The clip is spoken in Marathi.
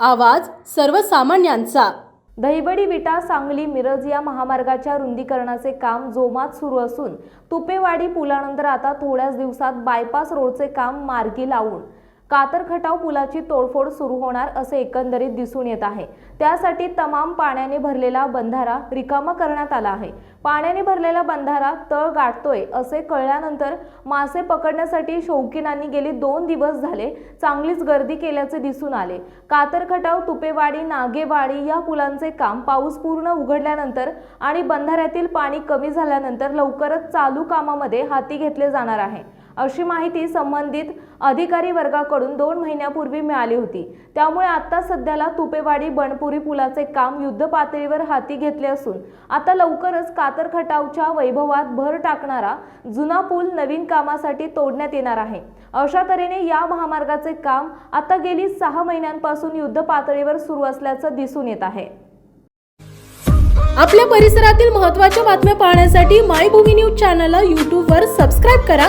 आवाज सर्वसामान्यांचा. दहिवडी विटा सांगली मिरज या महामार्गाच्या रुंदीकरणाचे काम जोमात सुरू असून तुपेवाडी पुलानंतर आता थोड्याच दिवसात बायपास रोडचे काम मार्गी लावून कातरखटाव पुलाची तोडफोड सुरू होणार असे एकंदरीत दिसून येत आहे. त्यासाठी तमाम पाण्याने भरलेला बंधारा रिकामा करण्यात आला आहे. पाण्याने भरलेला बंधारा तळ गाठतोय असे कळल्यानंतर मासे पकडण्यासाठी शौकीनांनी गेले दोन दिवस झाले. चांगलीच गर्दी केल्याचे दिसून आले. कातरखटाव तुपेवाडी नागेवाडी या पुलांचे काम पाऊस पूर्ण उघडल्यानंतर आणि बंधाऱ्यातील पाणी कमी झाल्यानंतर लवकरच चालू कामामध्ये हाती घेतले जाणार आहे. अशी माहिती संबंधित अधिकारी वर्गाकडून दोन महिन्यापूर्वी मिळाली होती. त्यामुळे आता सध्याला तुपेवाडी बणपुरी पुलाचे काम युद्ध पातळीवर हाती घेतले असून आता लवकरच कातरखटावच्या वैभवात भर टाकणारा जुना पूल नवीन कामासाठी तोडण्यात येणार आहे. अशा तऱ्हेने या महामार्गाचे काम आता गेली सहा महिन्यांपासून युद्ध पातळीवर सुरू असल्याचं दिसून येत आहे. आपल्या परिसरातील महत्त्वाच्या बातम्या पाहण्यासाठी मायभूमी न्यूज चॅनलला यूट्यूबवर सबस्क्राईब करा